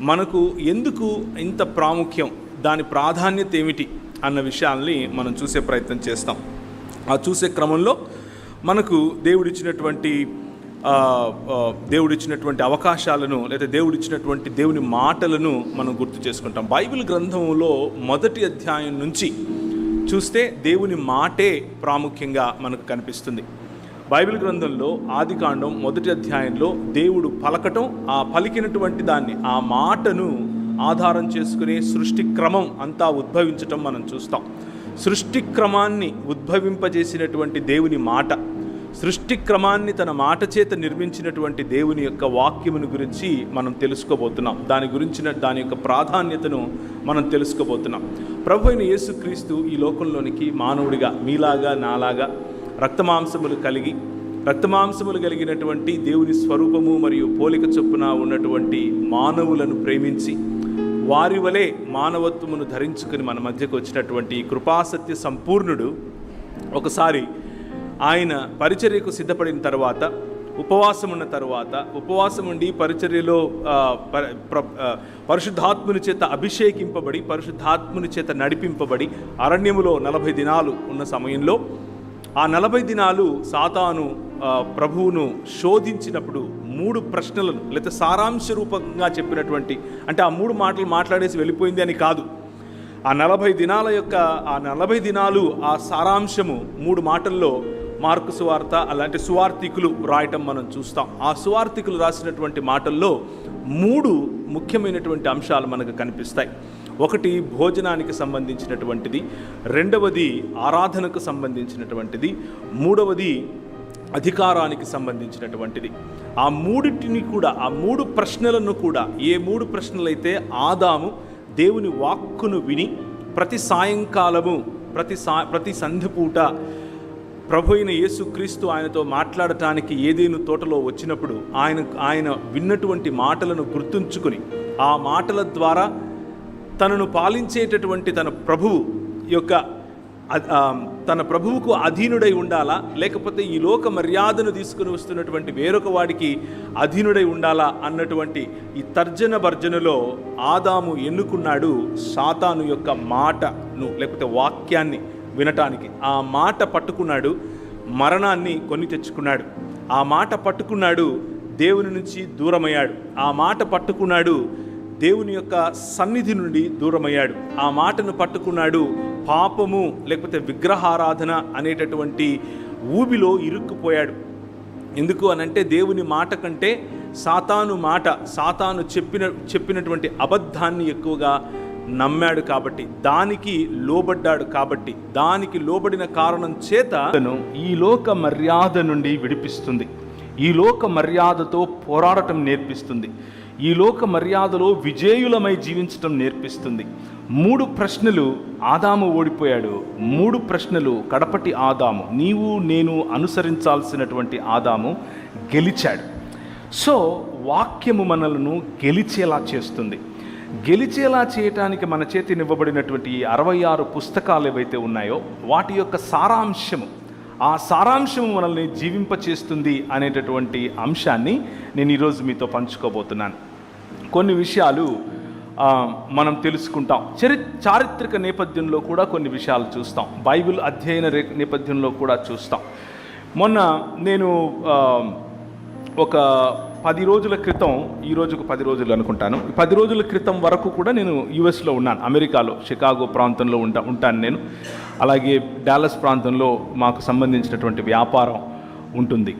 మనకు ఎందుకు ఇంత ప్రాముఖ్యం? దాని ప్రాధాన్యత ఏమిటి? అన్న విషయాల్ని మనం చూసే ప్రయత్నం చేస్తాం. ఆ చూసే క్రమంలో మనకు దేవుడిచ్చినటువంటి దేవుడిచ్చినటువంటి అవకాశాలను లేదా దేవుడిచ్చినటువంటి దేవుని మాటలను మనం గుర్తు చేసుకుంటాం. బైబిల్ గ్రంథంలో మొదటి అధ్యాయం నుంచి చూస్తే దేవుని మాటే ప్రాముఖ్యంగా మనకు కనిపిస్తుంది. బైబిల్ గ్రంథంలో ఆదికాండం మొదటి అధ్యాయంలో దేవుడు పలకటం ఆ పలికినటువంటి దాన్ని ఆ మాటను ఆధారం చేసుకునే సృష్టి క్రమం అంతా ఉద్భవించటం మనం చూస్తాం. సృష్టి క్రమాన్ని ఉద్భవింపజేసినటువంటి దేవుని మాట సృష్టి క్రమాన్ని తన మాట చేత నిర్మించినటువంటి దేవుని యొక్క వాక్యమును గురించి మనం తెలుసుకోబోతున్నాం. దాని గురించిన దాని యొక్క ప్రాధాన్యతను మనం తెలుసుకోబోతున్నాం. ప్రభు అయిన యేసుక్రీస్తు ఈ లోకంలోనికి మానవుడిగా మీలాగా నాలాగా రక్తమాంసములు కలిగి రక్తమాంసములు కలిగినటువంటి దేవుని స్వరూపము మరియు పోలిక చొప్పున ఉన్నటువంటి మానవులను ప్రేమించి వారి వలె మానవత్వమును ధరించుకుని మన మధ్యకు వచ్చినటువంటి కృపాసత్య సంపూర్ణుడు ఒకసారి ఆయన పరిచర్యకు సిద్ధపడిన తర్వాత ఉపవాసం ఉన్న తర్వాత ఉపవాసం ఉండి పరిచర్యలో పరిశుద్ధాత్ముని చేత అభిషేకింపబడి పరిశుద్ధాత్ముని చేత నడిపింపబడి అరణ్యములో నలభై దినాలు ఉన్న సమయంలో ఆ నలభై దినాలు సాతాను ప్రభువును శోధించినప్పుడు మూడు ప్రశ్నలను లేదా సారాంశ రూపంగా చెప్పినటువంటి అంటే ఆ మూడు మాటలు మాట్లాడేసి వెళ్ళిపోయింది అని కాదు. ఆ నలభై దినాల యొక్క ఆ నలభై దినాలు ఆ సారాంశము మూడు మాటల్లో మార్కు సువార్త అలాంటి సువార్థికులు రాయటం మనం చూస్తాం. ఆ సువార్థికులు రాసినటువంటి మాటల్లో మూడు ముఖ్యమైనటువంటి అంశాలు మనకు కనిపిస్తాయి. ఒకటి భోజనానికి సంబంధించినటువంటిది రెండవది ఆరాధనకు సంబంధించినటువంటిది మూడవది అధికారానికి సంబంధించినటువంటిది. ఆ మూడింటిని కూడా ఆ మూడు ప్రశ్నలను కూడా ఏ మూడు ప్రశ్నలైతే ఆదాము దేవుని వాక్కును విని ప్రతి సాయంకాలము ప్రతి సా ప్రతి సంధిపూట ప్రభు అయిన యేసుక్రీస్తు ఆయనతో మాట్లాడటానికి ఏదేను తోటలో వచ్చినప్పుడు ఆయన ఆయన విన్నటువంటి మాటలను గుర్తుంచుకుని ఆ మాటల ద్వారా తనను పాలించేటటువంటి తన ప్రభువు యొక్క తన ప్రభువుకు అధీనుడై ఉండాలా? లేకపోతే ఈ లోక మర్యాదను తీసుకుని వస్తున్నటువంటి వేరొక వాడికి అధీనుడై ఉండాలా? అన్నటువంటి ఈ తర్జన భర్జనలో ఆదాము ఎన్నుకున్నాడు సాతాను యొక్క మాటను లేకపోతే వాక్యాన్ని వినటానికి. ఆ మాట పట్టుకున్నాడు మరణాన్ని కొని తెచ్చుకున్నాడు. ఆ మాట పట్టుకున్నాడు దేవుని నుంచి దూరమయ్యాడు. ఆ మాట పట్టుకున్నాడు దేవుని యొక్క సన్నిధి నుండి దూరమయ్యాడు. ఆ మాటను పట్టుకున్నాడు పాపము లేకపోతే విగ్రహారాధన అనేటటువంటి ఊబిలో ఇరుక్కుపోయాడు. ఎందుకు అనంటే దేవుని మాట కంటే సాతాను మాట సాతాను చెప్పిన చెప్పినటువంటి అబద్ధాన్ని ఎక్కువగా నమ్మాడు కాబట్టి దానికి లోబడ్డాడు కాబట్టి దానికి లోబడిన కారణం చేత అతను ఈ లోక మర్యాద నుండి విడిపిస్తుంది. ఈ లోక మర్యాదతో పోరాడటం నేర్పిస్తుంది. ఈ లోక మర్యాదలో విజేయులమై జీవించటం నేర్పిస్తుంది. మూడు ప్రశ్నలు ఆదాము ఓడిపోయాడు. మూడు ప్రశ్నలు కడపటి ఆదాము నీవు నేను అనుసరించాల్సినటువంటి ఆదాము గెలిచాడు. సో వాక్యము మనలను గెలిచేలా చేస్తుంది. గెలిచేలా చేయటానికి మన చేతినివ్వబడినటువంటి ఈ అరవై ఆరు పుస్తకాలు ఏవైతే ఉన్నాయో వాటి యొక్క సారాంశము ఆ సారాంశము మనల్ని జీవింపచేస్తుంది అనేటటువంటి అంశాన్ని నేను ఈరోజు మీతో పంచుకోబోతున్నాను. కొన్ని విషయాలు మనం తెలుసుకుంటాం. చరి చారిత్రక నేపథ్యంలో కూడా కొన్ని విషయాలు చూస్తాం. బైబిల్ అధ్యయన రే- నేపథ్యంలో కూడా చూస్తాం. మొన్న నేను ఒక పది రోజుల క్రితం ఈ రోజుకు పది రోజులు అనుకుంటాను. పది రోజుల క్రితం వరకు కూడా నేను యుఎస్లో ఉన్నాను. అమెరికాలో షికాగో ప్రాంతంలో ఉంటా ఉంటాను నేను. అలాగే డాలస్ ప్రాంతంలో మాకు సంబంధించినటువంటి వ్యాపారం ఉంటుంది.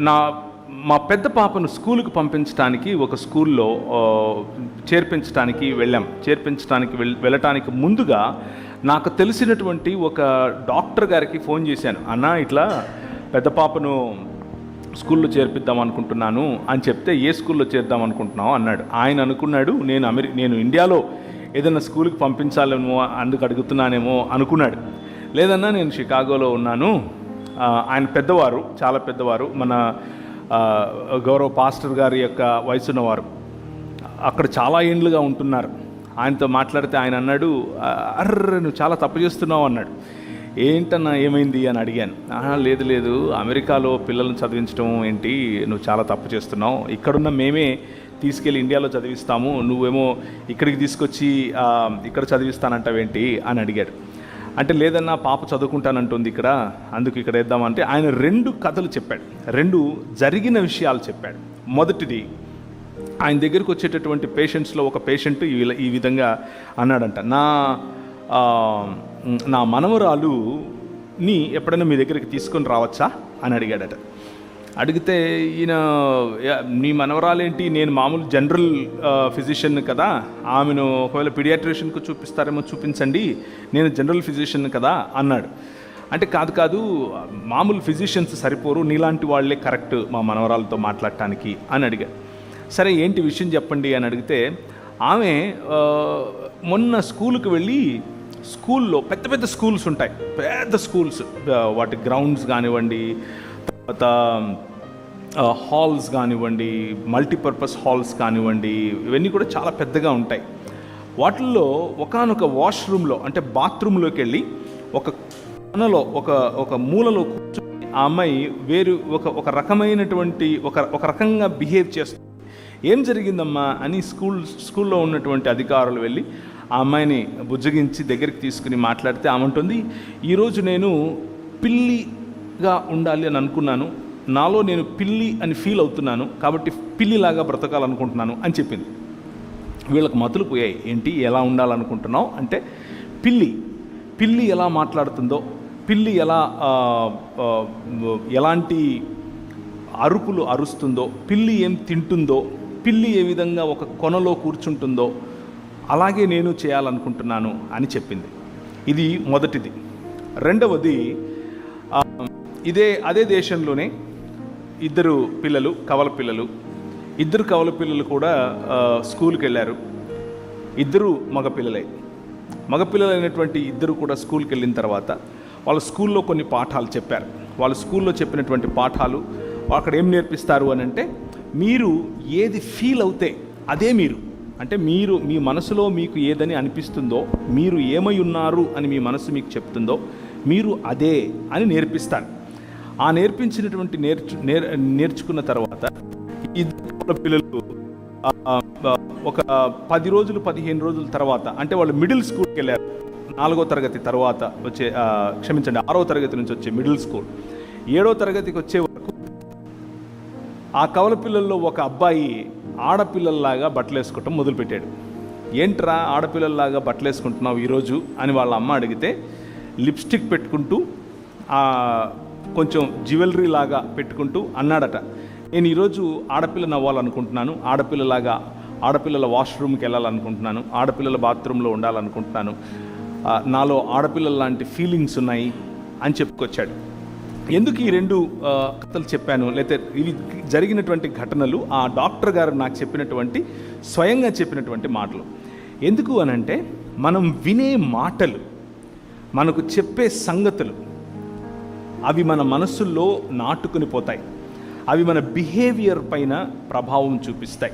నా మా పెద్ద పాపను స్కూలుకు పంపించడానికి ఒక స్కూల్లో చేర్పించడానికి వెళ్ళాం. చేర్పించడానికి వెళ్ వెళ్ళటానికి ముందుగా నాకు తెలిసినటువంటి ఒక డాక్టర్ గారికి ఫోన్ చేశాను. అన్న ఇట్లా పెద్ద పాపను స్కూల్లో చేర్పిద్దాం అనుకుంటున్నాను అని చెప్తే ఏ స్కూల్లో చేద్దాం అనుకుంటున్నావు? అన్నాడు. ఆయన అనుకున్నాడు నేను అమెరి నేను ఇండియాలో ఏదైనా స్కూల్కి పంపించాలేమో అందుకు అడుగుతున్నానేమో అనుకున్నాడు. లేదన్నా నేను షికాగోలో ఉన్నాను. ఆయన పెద్దవారు చాలా పెద్దవారు మన గౌరవ పాస్టర్ గారి యొక్క వయసున్నవారు. అక్కడ చాలా ఏండ్లుగా ఉంటున్నారు. ఆయనతో మాట్లాడితే ఆయన అన్నాడు అర్ర నువ్వు చాలా తప్పు చేస్తున్నావు అన్నాడు. ఏంటన్నా ఏమైంది? అని అడిగాను. లేదు లేదు. అమెరికాలో పిల్లల్ని చదివించడం ఏంటి? నువ్వు చాలా తప్పు చేస్తున్నావు. ఇక్కడున్న మేమే తీసుకెళ్ళి ఇండియాలో చదివిస్తాము. నువ్వేమో ఇక్కడికి తీసుకొచ్చి ఇక్కడ చదివిస్తానంటావేంటి? అని అడిగాడు. అంటే లేదన్నా పాప చదువుకుంటానంటుంది ఇక్కడ అందుకు ఇక్కడ వేద్దామంటే ఆయన రెండు కథలు చెప్పాడు. రెండు జరిగిన విషయాలు చెప్పాడు. మొదటిది ఆయన దగ్గరికి వచ్చేటటువంటి పేషెంట్స్లో ఒక పేషెంట్ ఈ విధంగా అన్నాడంట నా నా మనవరాలుని ఎప్పుడైనా మీ దగ్గరికి తీసుకొని రావచ్చా? అని అడిగాడట. అడిగితే ఈయన "యా, నీ మనవరాలేంటి? నేను మామూలు జనరల్ ఫిజిషియన్ కదా. ఆమెను ఒకవేళ పిడియాట్రిషియన్కు చూపిస్తారేమో చూపించండి. నేను జనరల్ ఫిజిషియన్ కదా అన్నాడు. అంటే కాదు కాదు మామూలు ఫిజిషియన్స్ సరిపోరు నీలాంటి వాళ్ళే కరెక్ట్ మా మనవరాలతో మాట్లాడటానికి అని అడిగాడు. సరే ఏంటి విషయం చెప్పండి అని అడిగితే ఆమె మొన్న స్కూల్కి వెళ్ళి స్కూల్లో పెద్ద పెద్ద స్కూల్స్ ఉంటాయి. పెద్ద స్కూల్స్ వాటి గ్రౌండ్స్ కానివ్వండి హాల్స్ కానివ్వండి మల్టీపర్పస్ హాల్స్ కానివ్వండి ఇవన్నీ కూడా చాలా పెద్దగా ఉంటాయి. వాటిల్లో ఒకానొక వాష్రూమ్లో అంటే బాత్రూంలోకి వెళ్ళి ఒక కొనలో ఒక ఒక మూలలో కూర్చొని ఆ అమ్మాయి వేరు ఒక ఒక రకమైనటువంటి ఒక ఒక రకంగా బిహేవ్ చేస్తుంది ఏం జరిగిందమ్మా? అని స్కూల్ స్కూల్లో ఉన్నటువంటి అధికారులు వెళ్ళి ఆ అమ్మాయిని బుజ్జగించి దగ్గరికి తీసుకుని మాట్లాడితే ఆమె ఉంటుంది ఈరోజు నేను పిల్లి గా ఉండాలి అని అనుకున్నాను. నాలో నేను పిల్లి అని ఫీల్ అవుతున్నాను. కాబట్టి పిల్లిలాగా బ్రతకాలనుకుంటున్నాను అని చెప్పింది. వీళ్ళకి మతులు పోయాయి. ఏంటి? ఎలా ఉండాలనుకుంటున్నావు? అంటే పిల్లి. పిల్లి ఎలా మాట్లాడుతుందో పిల్లి ఎలా ఎలాంటి అరుపులు అరుస్తుందో పిల్లి ఏం తింటుందో పిల్లి ఏ విధంగా ఒక కొనలో కూర్చుంటుందో అలాగే నేను చేయాలనుకుంటున్నాను అని చెప్పింది. ఇది మొదటిది. రెండవది ఇదే అదే దేశంలోనే ఇద్దరు పిల్లలు కవల పిల్లలు. ఇద్దరు కవల పిల్లలు కూడా స్కూల్కి వెళ్ళారు ఇద్దరు మగపిల్లలే మగపిల్లలైనటువంటి ఇద్దరు కూడా స్కూల్కి వెళ్ళిన తర్వాత వాళ్ళ స్కూల్లో కొన్ని పాఠాలు చెప్పారు. వాళ్ళ స్కూల్లో చెప్పినటువంటి పాఠాలు అక్కడ ఏం నేర్పిస్తారు అని అంటే మీరు ఏది ఫీల్ అవుతే అదే మీరు. అంటే మీరు మీ మనసులో మీకు ఏదని అనిపిస్తుందో మీరు ఏమై ఉన్నారు అని మీ మనసు మీకు చెప్తుందో మీరు అదే అని నేర్పిస్తారు. ఆ నేర్పించినటువంటి నేర్చు నేర్ నేర్చుకున్న తర్వాత ఇద్దరు పిల్లలు ఒక పది రోజులు పదిహేను రోజుల తర్వాత అంటే వాళ్ళు మిడిల్ స్కూల్కి వెళ్ళారు. నాలుగో తరగతి తర్వాత వచ్చే క్షమించండి ఆరో తరగతి నుంచి వచ్చే మిడిల్ స్కూల్ ఏడో తరగతికి వచ్చే వరకు ఆ కవల పిల్లల్లో ఒక అబ్బాయి ఆడపిల్లల్లాగా బట్టలు వేసుకోవటం మొదలుపెట్టాడు. ఏంట్రా ఆడపిల్లల్లాగా బట్టలు వేసుకుంటున్నావు ఈరోజు? అని వాళ్ళ అమ్మ అడిగితే లిప్స్టిక్ పెట్టుకుంటూ కొంచెం జ్యువెలరీ లాగా పెట్టుకుంటూ అన్నాడట. నేను ఈరోజు ఆడపిల్లని అవ్వాలనుకుంటున్నాను ఆడపిల్లలాగా ఆడపిల్లల వాష్రూమ్కి వెళ్ళాలనుకుంటున్నాను. ఆడపిల్లల బాత్రూంలో ఉండాలనుకుంటున్నాను. నాలో ఆడపిల్లల లాంటి ఫీలింగ్స్ ఉన్నాయి అని చెప్పుకొచ్చాడు. ఎందుకు ఈ రెండు కథలు చెప్పాను? లేకపోతే ఇవి జరిగినటువంటి ఘటనలు ఆ డాక్టర్ గారు నాకు చెప్పినటువంటి స్వయంగా చెప్పినటువంటి మాటలు. ఎందుకు అనంటే మనం వినే మాటలు మనకు చెప్పే సంగతులు అవి మన మనస్సుల్లో నాటుకుని పోతాయి. అవి మన బిహేవియర్ పైన ప్రభావం చూపిస్తాయి.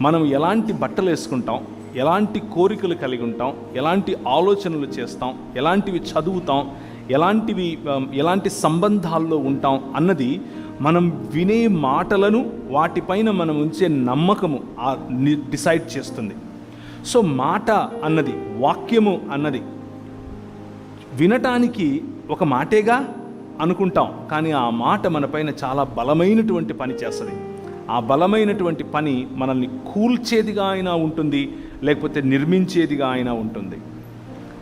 మనం ఎలాంటి బట్టలు వేసుకుంటాం ఎలాంటి కోరికలు కలిగి ఉంటాం ఎలాంటి ఆలోచనలు చేస్తాం ఎలాంటివి చదువుతాం ఎలాంటివి ఎలాంటి సంబంధాల్లో ఉంటాం అన్నది మనం వినే మాటలను వాటిపైన మనం ఉంచే నమ్మకము డిసైడ్ చేస్తుంది. సో మాట అన్నది వాక్యము అన్నది వినటానికి ఒక మాటేగా అనుకుంటాం. కానీ ఆ మాట మనపైన చాలా బలమైనటువంటి పని చేస్తుంది. ఆ బలమైనటువంటి పని మనల్ని కూల్చేదిగా అయినా ఉంటుంది లేకపోతే నిర్మించేదిగా అయినా ఉంటుంది.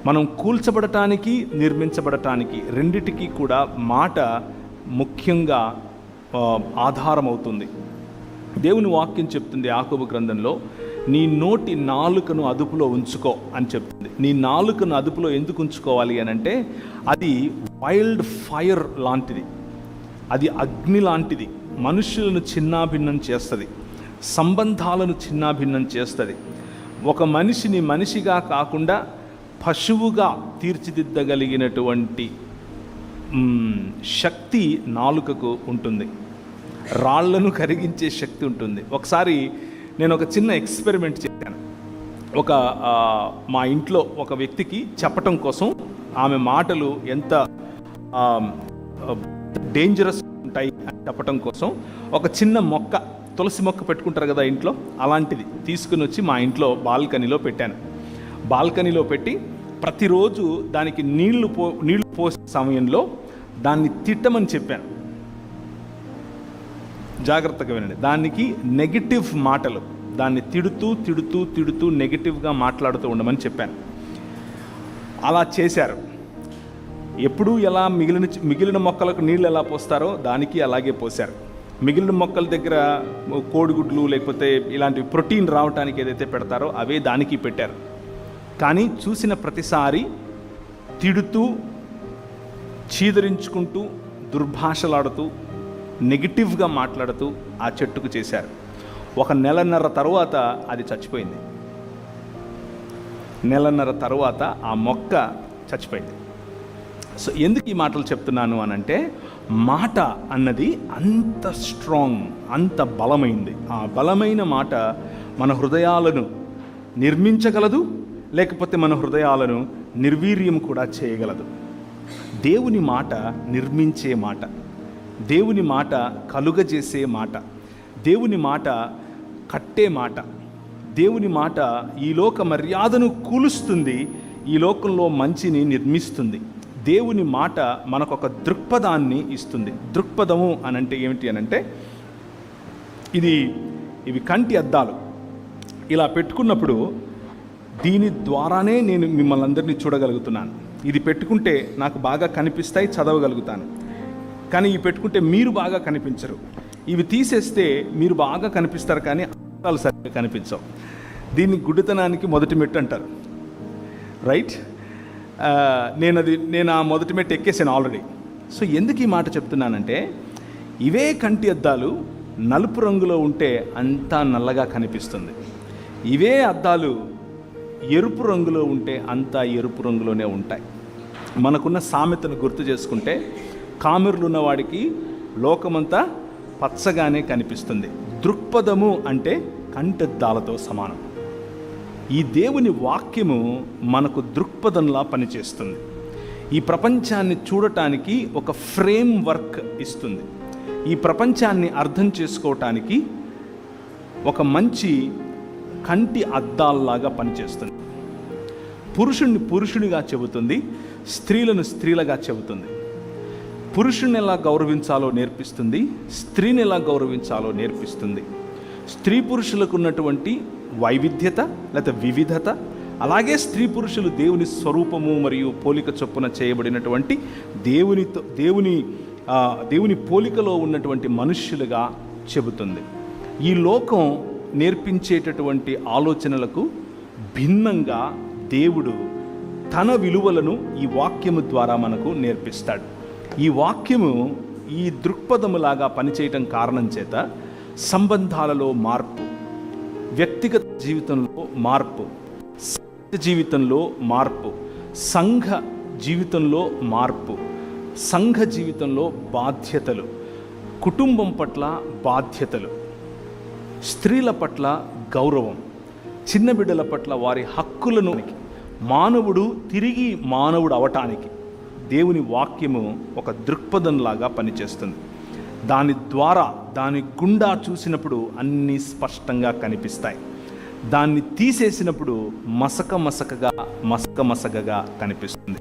మనం కూల్చబడటానికి నిర్మించబడటానికి రెండిటికి కూడా మాట ముఖ్యంగా ఆధారమవుతుంది. దేవుని వాక్యం చెప్తుంది ఆకుబ గ్రంథంలో నీ నోటి నాలుకను అదుపులో ఉంచుకో అని చెప్తుంది. నీ నాలుకను అదుపులో ఎందుకు ఉంచుకోవాలి అని అంటే అది వైల్డ్ ఫైర్ లాంటిది. అది అగ్ని లాంటిది. మనుషులను చిన్నాభిన్నం చేస్తుంది. సంబంధాలను చిన్నాభిన్నం చేస్తుంది. ఒక మనిషిని మనిషిగా కాకుండా పశువుగా తీర్చిదిద్దగలిగినటువంటి శక్తి నాలుకకు ఉంటుంది. రాళ్ళను కరిగించే శక్తి ఉంటుంది. ఒకసారి నేను ఒక చిన్న ఎక్స్పెరిమెంట్ చేశాను. ఒక మా ఇంట్లో ఒక వ్యక్తికి చెప్పటం కోసం ఆమె మాటలు ఎంత డేంజరస్ ఉంటాయి అని చెప్పటం కోసం ఒక చిన్న మొక్క తులసి మొక్క పెట్టుకుంటారు కదా ఇంట్లో అలాంటిది తీసుకుని వచ్చి మా ఇంట్లో బాల్కనీలో పెట్టాను. బాల్కనీలో పెట్టి ప్రతిరోజు దానికి నీళ్ళు పో నీళ్ళు పోసే సమయంలో దాన్ని తిట్టమని చెప్పాను. జాగ్రత్తగా వినండి. దానికి నెగిటివ్ మాటలు దాన్ని తిడుతూ తిడుతూ తిడుతూ నెగిటివ్గా మాట్లాడుతూ ఉండమని చెప్పాను. అలా చేశారు. ఎప్పుడూ ఎలా మిగిలిన మిగిలిన మొక్కలకు నీళ్ళు ఎలా పోస్తారో దానికి అలాగే పోశారు. మిగిలిన మొక్కల దగ్గర కోడిగుడ్లు లేకపోతే ఇలాంటి ప్రోటీన్ రావడానికి ఏదైతే పెడతారో అవే దానికి పెట్టారు. కానీ చూసిన ప్రతిసారి తిడుతూ చీదరించుకుంటూ దుర్భాషలాడుతూ నెగిటివ్గా మాట్లాడుతూ ఆ చెట్టుకు చేశారు. ఒక నెలన్నర తరువాత అది చచ్చిపోయింది. నెలన్నర తరువాత ఆ మొక్క చచ్చిపోయింది. సో ఎందుకు ఈ మాటలు చెప్తున్నాను అని అంటే మాట అన్నది అంత స్ట్రాంగ్ అంత బలమైంది. ఆ బలమైన మాట మన హృదయాలను నిర్మించగలదు లేకపోతే మన హృదయాలను నిర్వీర్యం కూడా చేయగలదు. దేవుని మాట నిర్మించే మాట. దేవుని మాట కలుగజేసే మాట. దేవుని మాట కట్టే మాట. దేవుని మాట ఈ లోక మర్యాదను కూలుస్తుంది ఈ లోకంలో మంచిని నిర్మిస్తుంది. దేవుని మాట మనకొక దృక్పథాన్ని ఇస్తుంది. దృక్పథము అని అంటే ఏమిటి అని అంటే ఇది ఇవి కంటి అద్దాలు. ఇలా పెట్టుకున్నప్పుడు దీని ద్వారానే నేను మిమ్మల్ని అందరినీ చూడగలుగుతున్నాను. ఇది పెట్టుకుంటే నాకు బాగా కనిపిస్తాయి చదవగలుగుతాను. కానీ ఇవి పెట్టుకుంటే మీరు బాగా కనిపించరు. ఇవి తీసేస్తే మీరు బాగా కనిపిస్తారు కానీ అద్దాలు సరిగ్గా కనిపించవు. దీన్ని గుడితనానికి మొదటి మెట్టు అంటారు. రైట్ నేను అది నేను ఆ మొదటి మెట్టు ఎక్కేసాను ఆల్రెడీ సో ఎందుకు ఈ మాట చెప్తున్నానంటే ఇవే కంటి అద్దాలు నలుపు రంగులో ఉంటే అంతా నల్లగా కనిపిస్తుంది. ఇవే అద్దాలు ఎరుపు రంగులో ఉంటే అంతా ఎరుపు రంగులోనే ఉంటాయి. మనకున్న సామెతను గుర్తు చేసుకుంటే కామెర్లు ఉన్నవాడికి లోకమంతా పచ్చగానే కనిపిస్తుంది. దృక్పథము అంటే కంటద్దాలతో సమానం. ఈ దేవుని వాక్యము మనకు దృక్పథంలా పనిచేస్తుంది. ఈ ప్రపంచాన్ని చూడటానికి ఒక ఫ్రేమ్ వర్క్ ఇస్తుంది. ఈ ప్రపంచాన్ని అర్థం చేసుకోవటానికి ఒక మంచి కంటి అద్దాల్లాగా పనిచేస్తుంది. పురుషుణ్ణి పురుషునిగా చెబుతుంది స్త్రీలను స్త్రీలుగా చెబుతుంది. పురుషుని ఎలా గౌరవించాలో నేర్పిస్తుంది స్త్రీని ఎలా గౌరవించాలో నేర్పిస్తుంది. స్త్రీ పురుషులకు ఉన్నటువంటి వైవిధ్యత లేదా వివిధత అలాగే స్త్రీ పురుషులు దేవుని స్వరూపము మరియు పోలిక చొప్పున చేయబడినటువంటి దేవునితో దేవుని దేవుని పోలికలో ఉన్నటువంటి మనుష్యులుగా చెబుతుంది. ఈ లోకం నేర్పించేటటువంటి ఆలోచనలకు భిన్నంగా దేవుడు తన విలువలను ఈ వాక్యము ద్వారా మనకు నేర్పిస్తాడు. ఈ వాక్యము ఈ దృక్పథములాగా పనిచేయటం కారణం చేత సంబంధాలలో మార్పు వ్యక్తిగత జీవితంలో మార్పు జీవితంలో మార్పు సంఘ జీవితంలో మార్పు సంఘ జీవితంలో బాధ్యతలు కుటుంబం పట్ల బాధ్యతలు స్త్రీల పట్ల గౌరవం చిన్న బిడ్డల పట్ల వారి హక్కులను మానవుడు తిరిగి మానవుడు అవటానికి దేవుని వాక్యము ఒక దృక్పథంలాగా పనిచేస్తుంది. దాని ద్వారా దాని గుండా చూసినప్పుడు అన్నీ స్పష్టంగా కనిపిస్తాయి. దాన్ని తీసేసినప్పుడు మసక మసకగా మసక మసకగా కనిపిస్తుంది.